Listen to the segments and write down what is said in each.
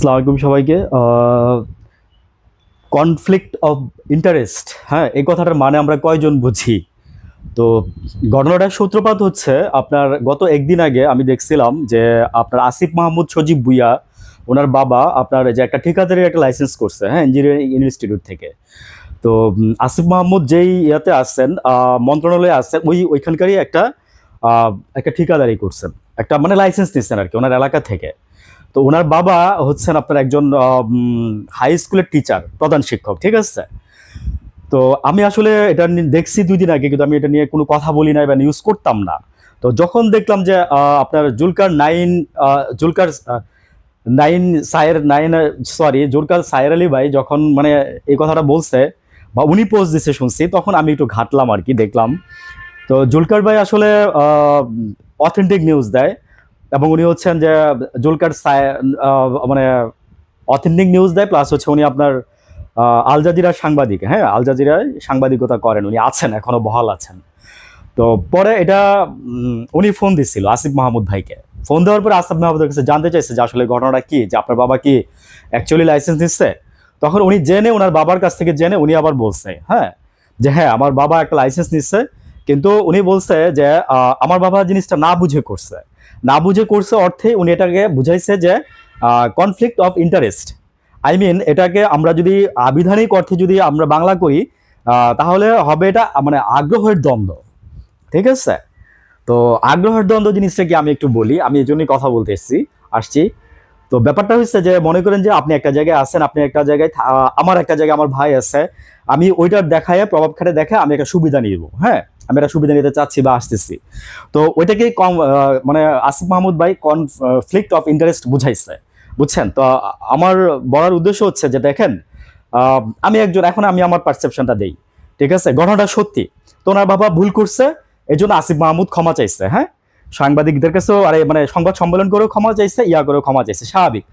আসসালামু আলাইকুম সবাইকে। কনফ্লিক্ট অফ ইন্টারেস্ট হ্যাঁ এই কথাটার মানে আমরা কয়জন বুঝি? তো ঘটনাটার সূত্রপাত হচ্ছে আপনার গত একদিন আগে আমি দেখছিলাম যে আপনার আসিফ মাহমুদ সজীব বুইয়া ওনার বাবা আপনার যে একটা ঠিকাদারি একটা লাইসেন্স করছে হ্যাঁ ইঞ্জিনিয়ারিং ইনস্টিটিউট থেকে। তো আসিফ মাহমুদ যেই ইয়াতে আসছেন মন্ত্রণালয়ে আসছেন ওই ওইখানকারই একটা একটা ঠিকাদারি করছেন। একটা মানে লাইসেন্স নিচ্ছেন আর কি, ওনার এলাকা থেকে। তো ওনার বাবা হচ্ছেন আপনার একজন হাই স্কুলের টিচার প্রধান শিক্ষক, ঠিক আছে? তো আমি আসলে এটা দেখছি দুই দিন আগে, কিন্তু আমি এটা নিয়ে কোনো কথা বলি না বা নিউজ করতাম না। তো যখন দেখলাম যে আপনার Zulkar nine Zulkar nine Sayer, nine sorry Zulkar Sayer Ali ভাই যখন মানে এই কথাটা বলছে বা উনি পোস্ট দিছে শুনছি, তখন আমি একটু ঘাটলাম আর কি, দেখলাম। তো জুলকার ভাই আসলে অথেন্টিক নিউজ দেয়। এবং উনি হচ্ছেন যে জুলকার মানে অথেন্টিক নিউজ দেয় প্লাস হচ্ছে উনি আপনার আল জাজিরার সাংবাদিক। হ্যাঁ আল জাজিরায় সাংবাদিকতা করেন, উনি আছেন, এখনও বহাল আছেন। তো পরে এটা উনি ফোন দিচ্ছিল আসিফ মাহমুদ ভাইকে। ফোন দেওয়ার পরে আসিফ মাহমুদের কাছে জানতে চাইছে যে আসলে ঘটনাটা কি, যে আপনার বাবা কি অ্যাকচুয়ালি লাইসেন্স দিচ্ছে তখন উনি জেনে ওনার বাবার কাছ থেকে জেনে উনি আবার বলছে হ্যাঁ যে হ্যাঁ আমার বাবা একটা লাইসেন্স নিচ্ছে, কিন্তু উনি বলছে যে আমার বাবা জিনিসটা না বুঝে করছে। না বুঝে করছে অর্থে উনি এটাকে বুঝাইছে যে conflict of interest I mean এটাকে আমরা যদি আবিধানিক অর্থে যদি আমরা বাংলা করি তাহলে হবে এটা মানে আগ্রহের দ্বন্দ্ব। ঠিক আছে? তো আগ্রহের দ্বন্দ্ব জিনিসটা কি আমি একটু বলি, আমি এই জন্যই কথা বলতে এসেছি, আসছি। তো ব্যাপারটা হচ্ছে যে, মনে করেন যে আপনি একটা জায়গায় আছেন, আপনি একটা জায়গায় আমার একটা জায়গায় আমার ভাই আছে, আমি ওইটার দেখায়, প্রভাব খাটে দেখে আমি একটা সুবিধা নিব হ্যাঁ? আমি একটা সুবিধা নিতে চাচ্ছি বা আসতেছি। তো ওইটাকে কম মানে আসিফ মাহমুদ ভাই কনফ্লিক্ট অফ ইন্টারেস্ট বুঝাইছে। বুঝছেন? তো আমার বলার উদ্দেশ্য হচ্ছে যে দেখেন আমি একজন, এখন আমি আমার পারসেপশনটা দেই, ঠিক আছে? ঘটনাটা সত্যি। তো ওনার বাবা ভুল করছে এই জন্য আসিফ মাহমুদ ক্ষমা চাইছে হ্যাঁ? সাংবাদিকদের কাছেও, আরে মানে সংবাদ সম্মেলন করেও ক্ষমা চাইছে, ইয়া করেও ক্ষমা চাইছে, স্বাভাবিক।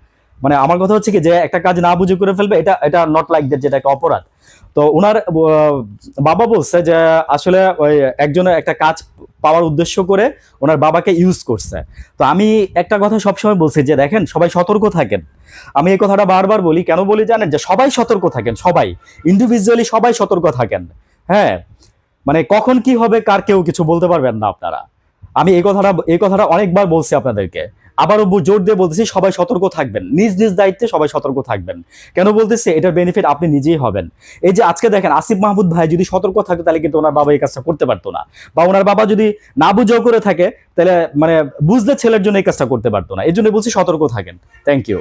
মানে আমার কথা হচ্ছে কি যে একটা কাজ না বুঝে করে ফেলবে, এটা এটা নট লাইক দ্যাট যেটা একটা অপরাধ। তো ওনার বাবা বলছে যে আসলে ওই একজনের একটা কাজ পাওয়ার উদ্দেশ্য করে ওনার বাবাকে ইউজ করছে। তো আমি একটা কথা সবসময় বলছি যে দেখেন, সবাই সতর্ক থাকেন। আমি এই কথাটা বারবার বলি, কেন বলি জানেন? যে সবাই সতর্ক থাকেন, সবাই। ইন্ডিভিজুয়ালি সবাই সতর্ক থাকেন। হ্যাঁ? মানে কখন কি হবে, কার কেউ কিছু বলতে পারবেন না আপনারা। আমি এই কথাটা এই কথাটা অনেকবার বলছি আপনাদেরকে। আবারও জোর দিয়ে বলতেছি, সবাই সতর্ক থাকবেন। নিজ নিজ দায়িত্বে সবাই সতর্ক থাকবেন। কেন বলতেছে? এটার বেনিফিট আপনি নিজেই হবেন। এই যে আজকে দেখেন, আসিফ মাহমুদ ভাই যদি সতর্ক থাকতো, তাহলে কিন্তু ওনার বাবা এই কাজটা করতে পারতো না। বা ওনার বাবা যদি না বুঝেও করে থাকে, তাহলে মানে বুঝতে ছেলের জন্য এই কাজটা করতে পারতো না। এই জন্য বলছি সতর্ক থাকেন। Thank you